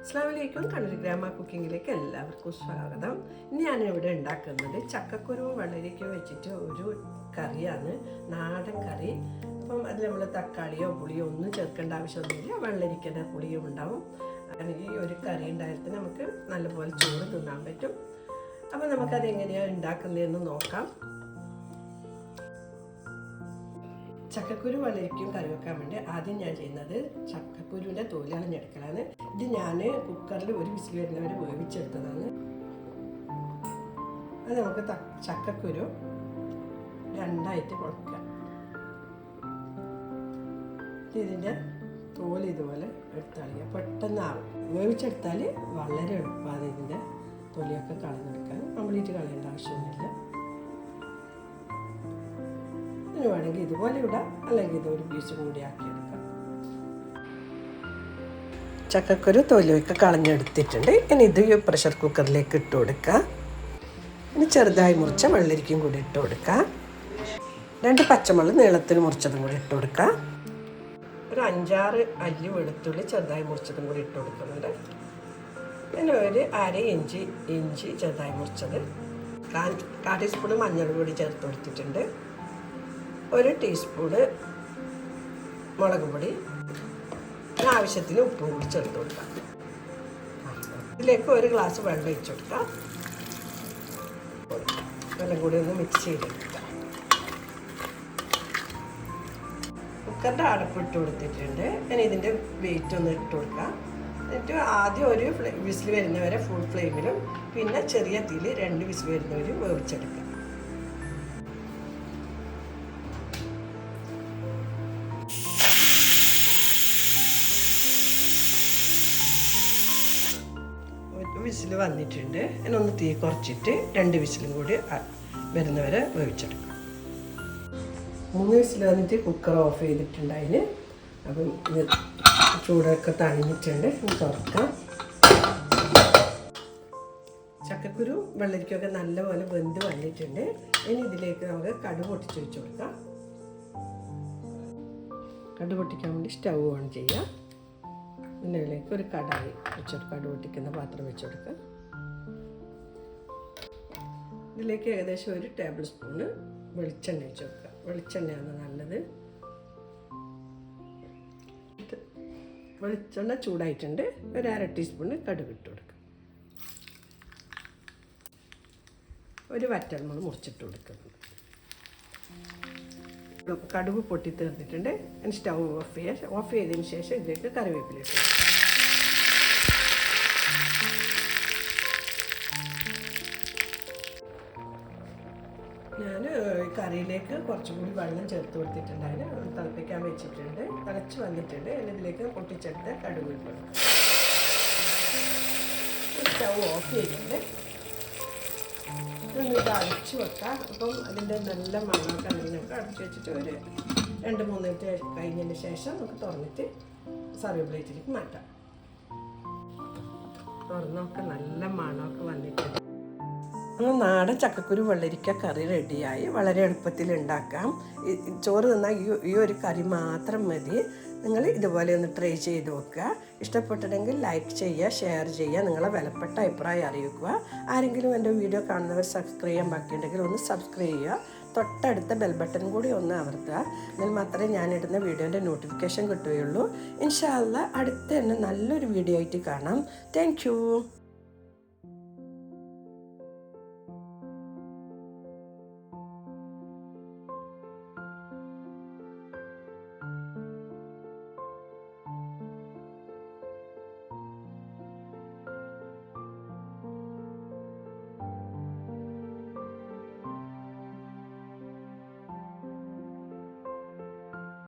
അസ്ലാമലൈക്കും കണ്ണൂർ ഗ്രാമ കുക്കിങ്ങിലേക്ക് എല്ലാവർക്കും സ്വാഗതം. ഇന്ന് ഞാൻ ഇവിടെ ഉണ്ടാക്കുന്നത് ചക്കക്കുരുവും വെള്ളരിക്കും വെച്ചിട്ട് ഒരു കറിയാണ്. നാടൻ കറി. അപ്പം അതിൽ നമ്മൾ തക്കാളിയോ പുളിയോ ഒന്നും ചേർക്കേണ്ട ആവശ്യമൊന്നുമില്ല. വെള്ളരിക്കയുടെ പുളിയും ഉണ്ടാവും. അങ്ങനെ ഈ ഒരു കറി ഉണ്ടായിട്ട് നമുക്ക് നല്ലപോലെ ചോറ് തിന്നാൻ പറ്റും. അപ്പം നമുക്കത് എങ്ങനെയാണ് ഉണ്ടാക്കുന്നതെന്ന് നോക്കാം. ചക്കക്കുരു വളരിക്കും കറി വെക്കാൻ വേണ്ടി ആദ്യം ഞാൻ ചെയ്യുന്നത് ചക്കക്കുരുവിന്റെ തോൽ കളഞ്ഞെടുക്കലാണ് ഇത് ഞാൻ കുക്കറിൽ ഒരു വിസിൽ വരുന്നവരെ വേവിച്ചെടുത്തതാണ്. അത് നമുക്ക് ചക്കക്കുരു രണ്ടായിട്ട് കുഴക്കാം ഇതിന്റെ തോൽ ഇതുപോലെ എടുത്താളിയ പെട്ടെന്ന് ആവും. വേവിച്ചെടുത്താൽ വളരെ എളുപ്പമാണ് ഇതിന്റെ തൊലിയൊക്കെ കളഞ്ഞെടുക്കാൻ. കംപ്ലീറ്റ് കളയേണ്ട ആവശ്യമൊന്നുമില്ല. ഇതിന് വേണമെങ്കിൽ ഇതുപോലെ ഇടാം. അല്ലെങ്കിൽ ഇത് ഒരു പീസ് കൂടി ആക്കിയെടുക്കാം ചക്കക്കുരു തൊലിയൊക്കെ കളഞ്ഞെടുത്തിട്ടുണ്ട്. ഇനി ഇത് പ്രഷർ കുക്കറിലേക്ക് ഇട്ട് കൊടുക്കാം. ഇനി ചെറുതായി മുറിച്ച വെള്ളരിക്കും കൂടി ഇട്ട് കൊടുക്കാം. രണ്ട് പച്ചമുളക് നീളത്തിൽ മുറിച്ചതും കൂടി ഇട്ട് കൊടുക്കാം. ഒരു അഞ്ചാറ് അല്ലി വെളുത്തുള്ളി ചെറുതായി മുറിച്ചതും കൂടി ഇട്ട് കൊടുക്കുന്നുണ്ട്. പിന്നെ ഒരു അര ഇഞ്ചി ഇഞ്ചി ചെറുതായി മുറിച്ചത്. കാ കാ ടീസ്പൂൺ മഞ്ഞൾ കൂടി ചേർത്ത് കൊടുത്തിട്ടുണ്ട്. ഒരു ടീസ്പൂണ് മുളക് പൊടി. ആവശ്യത്തിന് ഉപ്പും കൂടി ചേർത്ത് കൊടുക്കാം. ഇതിലേക്ക് ഒരു ഗ്ലാസ് വെള്ളം ഒഴിച്ച് കൊടുക്കാം. വെള്ളം കൂടി ഒന്ന് മിക്സ് ചെയ്ത് ചെയ്തെടുക്കാം കുക്കറിന്റെ അടപ്പിട്ട് കൊടുത്തിട്ടുണ്ട്. ഇനി ഇതിന്റെ വെയിറ്റ് ഒന്ന് ഇട്ട് കൊടുക്കാം. എന്നിട്ട് ആദ്യം ഒരു വിസിൽ വരുന്നവരെ ഫുൾ ഫ്ലെയിമിലും പിന്നെ ചെറിയ തീയിൽ രണ്ട് വിസിൽ വരുന്നവരും വേവിച്ചെടുക്കാം. വിസിൽ വന്നിട്ടുണ്ട്. അതിനൊന്ന് തീ കുറച്ചിട്ട് രണ്ട് വിസിലും കൂടി വരുന്നവരെ വേവിച്ചെടുക്കാം. മൂന്ന് വിസിൽ വന്നിട്ട് കുക്കർ ഓഫ് ചെയ്തിട്ടുണ്ട് അതിന്. അപ്പം ചൂടൊക്കെ തണിഞ്ഞിട്ടുണ്ട്. തുറക്കാം. ചക്കക്കുരു വെള്ളരിക്കൊക്കെ നല്ലപോലെ വെന്ത് വന്നിട്ടുണ്ട്. ഇനി ഇതിലേക്ക് നമുക്ക് കടു പൊട്ടിച്ച് വെച്ച് കൊടുക്കാം. കടു പൊട്ടിക്കാൻ വേണ്ടി സ്റ്റൗ ഓൺ ചെയ്യാം. പിന്നെ ഒരു കടായി വെച്ചെടുക്കുക കടു പൊട്ടിക്കുന്ന പാത്രം വെച്ചെടുക്കുക. ഇതിലേക്ക് ഏകദേശം ഒരു ടേബിൾ സ്പൂണ് വെളിച്ചെണ്ണ വെച്ച് കൊടുക്കുക. വെളിച്ചെണ്ണയാണ് നല്ലത്. വെളിച്ചെണ്ണ ചൂടായിട്ടുണ്ട്. ഒരു അര ടീസ്പൂണ് കടുക് ഇട്ട് കൊടുക്കുക. ഒരു വറ്റൽമുളക് മുറിച്ചിട്ട് കൊടുക്കുന്നുണ്ട് കടുക് പൊട്ടി തീർന്നിട്ടുണ്ട്. ഇനി സ്റ്റൗ ഓഫ് ചെയ്യുക ഓഫ് ചെയ്തതിന് ശേഷം ഇതിലേക്ക് കറിവേപ്പില ഇട്ടു. ഞാൻ കറിയിലേക്ക് കുറച്ചും കൂടി വെള്ളം ചേർത്ത് കൊടുത്തിട്ടുണ്ടായിരുന്നു. തിളപ്പിക്കാൻ വെച്ചിട്ടുണ്ട്. തിളച്ച് വന്നിട്ടുണ്ട്. ഇനി ഇതിലേക്ക് പൊട്ടിച്ചെടുത്ത് കടുക് ഇട്ടു സ്റ്റൗ ഓഫ് ചെയ്തിട്ടുണ്ട്. ഇതൊന്ന് ഇത് അടച്ചു വെക്കാം. അപ്പം അതിന്റെ നല്ല മണമൊക്കെ ഉണ്ടെങ്കിൽ നമുക്ക് അടച്ചു വെച്ചിട്ട് ഒരു രണ്ട് മൂന്ന് മിനിറ്റ് കഴിഞ്ഞതിന് ശേഷം നമുക്ക് തുറന്നിട്ട് സർവ് പ്ലേറ്റിലേക്ക് മാറ്റാം. തുറന്നൊക്കെ നല്ല മണമൊക്കെ വന്നിട്ടുണ്ട്. അങ്ങനെ നാടൻ ചക്കക്കുരു വെള്ളരിക്ക കറി റെഡിയായി. വളരെ എളുപ്പത്തിൽ ഉണ്ടാക്കാം. ചോറ് തിന്നാൽ ഈ ഒരു കറി മാത്രം മതി. നിങ്ങൾ ഇതുപോലെ ഒന്ന് ട്രൈ ചെയ്ത് നോക്കുക. ഇഷ്ടപ്പെട്ടിട്ടുണ്ടെങ്കിൽ ലൈക്ക് ചെയ്യുക ഷെയർ ചെയ്യുക നിങ്ങളെ വിലപ്പെട്ട അഭിപ്രായം അറിയിക്കുക. ആരെങ്കിലും എന്റെ വീഡിയോ കാണുന്നവർ സബ്സ്ക്രൈബ് ചെയ്യാൻ ബാക്കിയുണ്ടെങ്കിൽ ഒന്ന് സബ്സ്ക്രൈബ് ചെയ്യുക. തൊട്ടടുത്ത ബെൽ ബട്ടൺ കൂടി ഒന്ന് അമർത്തുക. എന്നാൽ മാത്രമേ ഞാനിടുന്ന വീഡിയോന്റെ നോട്ടിഫിക്കേഷൻ കിട്ടുകയുള്ളൂ. ഇൻഷാല്ല അടുത്ത തന്നെ നല്ലൊരു വീഡിയോ ആയിട്ട് കാണാം. താങ്ക്